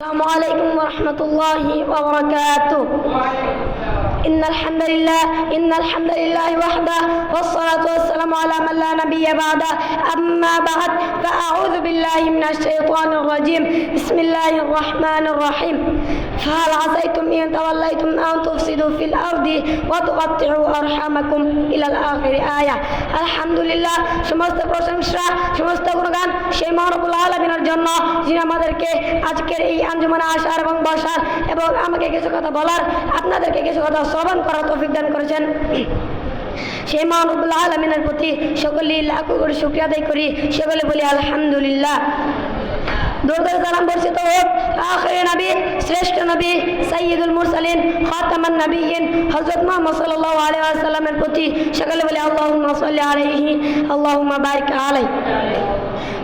السلام عليكم ورحمة الله وبركاته إن الحمد لله إن الحمد لله وحده والصلاة والسلام على من لا نبي بعده أما بعد فأعوذ بالله من الشيطان الرجيم بسم الله الرحمن الرحيم فهل عسيتم إن توليتم أن تفسدوا في الأرض وتقطعوا أرحامكم إلى الآخر آية الحمد لله সমস্ত প্রশংসা সমস্ত গুণগান সেই মহানবুল আলমিনের জন্য যিনি আমাদেরকে আজকের এই আঞ্জুমানে আসার এবং বসার এবং আমাকে কিছু কথা বলার আপনাদেরকে কিছু কথা শ্রবণ করার তৌফিক দান করেছেন সেই মহানবুল আলমিনের প্রতি সকলেই লাখ করে শুক্রিয়া আদায় করি। সকলে বলি, আলহামদুলিল্লাহ। দুর্গর সালাম বর্ষিত হোক। আখরে নবী, শ্রেষ্ঠ নবী সৈয়দুল মুরসালিন, খাতামান নবীন হযরত মুহাম্মদ সাল্লাল্লাহু আলাইহি ওয়াসাল্লামের প্রতি সকলে বলে, আল্লাহুম্মা সাল্লি আলাইহি, আল্লাহুম্মা বারিক আলাইহি।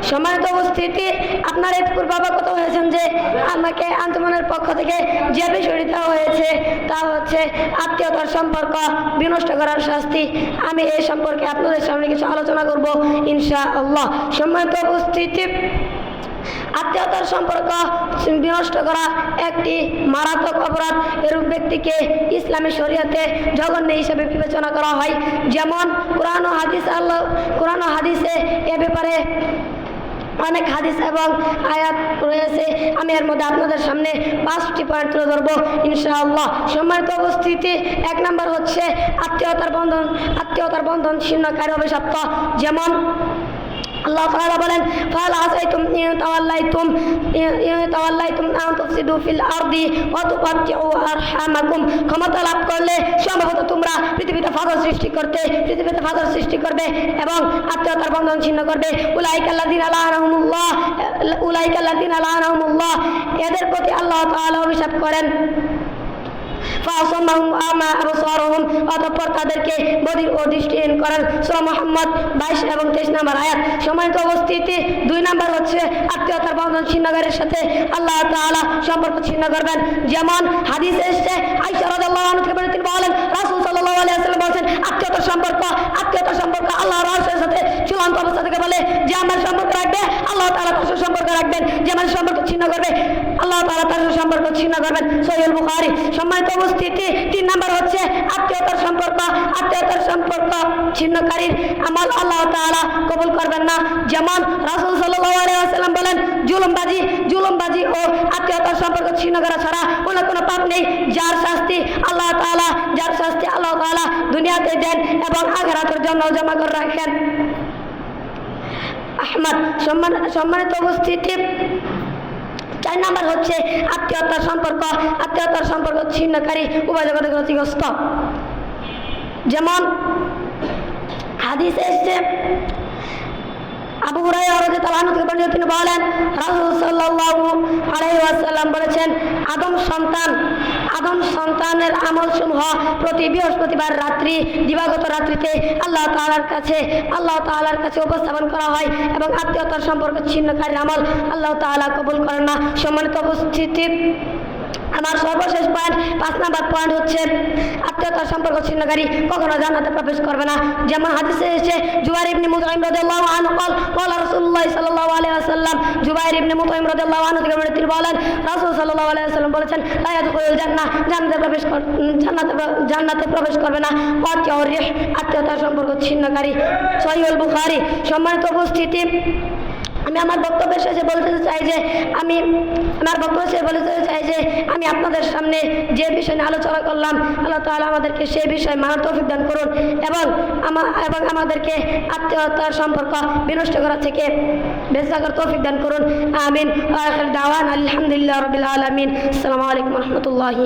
সম্মানিত উপস্থিতি। আপনারা একটু পূর্বাবগত হয়েছেন যে আমাকে আন্তমনের পক্ষ থেকে যে বিষয়টি দেওয়া হয়েছে, তা হচ্ছে আত্মীয়তার সম্পর্ক বিনষ্ট করার শাস্তি। আমি এই সম্পর্কে আপনাদের সামনে কিছু আলোচনা করব ইনশা আল্লাহ সম্মানিত উপস্থিতি। আত্মীয়তার সম্পর্ক বিনষ্ট করা একটি মারাত্মক অপরাধ। এরূপ ব্যক্তিকে ইসলামী শরীয়তে জঘন্য হিসেবে বিবেচনা করা হয়। যেমন কোরআন হাদিস আল্লাহ, কোরআন হাদিসে এ ব্যাপারে অনেক হাদিস এবং আয়াত রয়েছে। আমি এর মধ্যে আপনাদের সামনে পাঁচটি পয়েন্ট তুলে ধরবো, ইনশাআল্লাহ। সম্মানিত উপস্থিতি, এক নম্বর হচ্ছে আত্মীয়তার বন্ধন। আত্মীয়তার বন্ধন ছিন্নকারী অভিশপ্ত। যেমন আল্লাহ তাআলা বলেন, ফাল আসাইতুম ইন তাওয়াল্লাইতুম ইন তাওয়াল্লাইতুম আন তুফসিদু ফিল আরদি ওয়া তুকাত্তিউ আরহামাকুম। ক্ষমতা লাভ করলে সম্ভবত তোমরা পৃথিবীতে ফাসাদ সৃষ্টি করতে, পৃথিবীতে ফাসাদ সৃষ্টি করবে এবং আত্মীয়তার বন্ধন ছিন্ন করবে। উলাইকাল্লাযিনা লাআনাহুমুল্লাহ উলাইকাল্লাযিনা লাআনাহুমুল্লাহ এদের প্রতি আল্লাহ তাআলা অভিশাপ করেন। অতঃপর তাদেরকে বধির ও করেন সূরা মুহাম্মদ 22 এবং 23 নম্বর আয়াত। সম্মানিত উপস্থিতি, দুই নম্বর হচ্ছে আত্মীয়তার বন্ধন সাথে আল্লাহ তাআলা সম্পর্ক ছিন্ন করবেন। যেমন হাদিসে এসেছে, আয়েশা রাদিয়াল্লাহু তিনি বলেন, রাসূল আলাইহি ওয়াসাল্লাম আত্মীয়তার সম্পর্ক আত্মীয়তার সম্পর্ক আল্লাহর রাসূলের সাথে চূড়ান্ত অবস্থা থেকে বলে যে আমার সম্পর্ক রাখবে, আল্লাহ তাআলা তার সাথে সম্পর্ক রাখবেন, যে আমার সম্পর্ক ছিন্ন করবে, আল্লাহ তাআলা তার সাথে সম্পর্ক ছিন্ন করবেন। সহিহ বুখারী, সম্মানিত উপস্থিতি, তিন নাম্বার হচ্ছে আত্মীয়তার সম্পর্ক আত্মীয়তার সম্পর্ক ছিন্নকারীর আমল আল্লাহ তাআলা কবুল করবেন না। যেমন রাসূল আলাইহি বলেন, জুলুমবাজি জুলুমবাজি ও আত্মীয়তার সম্পর্ক ছিন্ন করা ছাড়া কোনো কোনো পাপ নেই। যার শাস্তি আল্লাহ তাআলা যার শাস্তি আল্লাহ তাআলা দুনিয়াতে দেন এবং আখিরাতের জন্য জমা করে রাখেন। আহমদ, সম্মান, সম্মানিত উপস্থিতি। চার নাম্বার হচ্ছে আত্মীয়তার সম্পর্ক। আত্মীয়তার সম্পর্ক ছিন্নকারী উভয় জগতে ক্ষতিগ্রস্ত। যেমন হাদিস এসছে আবু হুরাইরা আনহু থেকে বর্ণিত তিনি বলেন, রাসূল সাল্লাল্লাহু আলাইহি ওয়াসাল্লাম বলেছেন, আদম সন্তান, আদম সন্তানের আমল সমূহ প্রতি বৃহস্পতিবার রাত্রি, দিবাগত রাত্রিতে আল্লাহ তাআলার কাছে, আল্লাহ তাআলার কাছে উপস্থাপন করা হয় এবং আত্মীয়তার সম্পর্ক ছিন্নকারী আমল আল্লাহ তাআলা কবুল করেন না। সম্মানিত উপস্থিতি আমার সর্বশেষ পয়েন্ট পাঁচ নাম্বার পয়েন্ট হচ্ছে আত্মীয়তার সম্পর্ক ছিন্নকারী, কখনো জান্নাতে প্রবেশ করবে না। যেমন হাদিসে এসে জুবাইর ইবনে মুতাইম রাদিয়াল্লাহু আনহু বল বল রাসূলুল্লাহ সাল্লাল্লাহু আলাইহি ওয়াসাল্লাম, জুবাইর ইবনে মুতাইম রাদিয়াল্লাহু আনহু থেকে তিনি বলেন, রাসূল সাল্লাল্লাহু আলাইহি ওয়াসাল্লাম বলেছেন, লা ইয়াদখুলুল জান্নাহ, জান্নাতে প্রবেশ কর, জান্নাতে জান্নাতে প্রবেশ করবে না। ওয়াতিয়াউর রিহ, আত্মীয়তার সম্পর্ক ছিন্নকারী। সহিহ বুখারী সম্মানিত উপস্থিতি আমি আমার বক্তব্যের শেষে বলতে চাই যে, আমি আমার বক্তব্য শেষে বলতে চাই যে, আমি আপনাদের সামনে যে বিষয় নিয়ে আলোচনা করলাম, আল্লাহ তাআলা আমাদেরকে সেই বিষয়ে তৌফিক দান করুন এবং আমার এবং আমাদেরকে আত্মীয়তার সম্পর্ক বিনষ্ট করা থেকে থাকার তৌফিক দান করুন। আমিন। দাওয়ান আলহামদুলিল্লাহ রবিল আলমিন। আসসালামু আলাইকুম রহমতুল্লাহি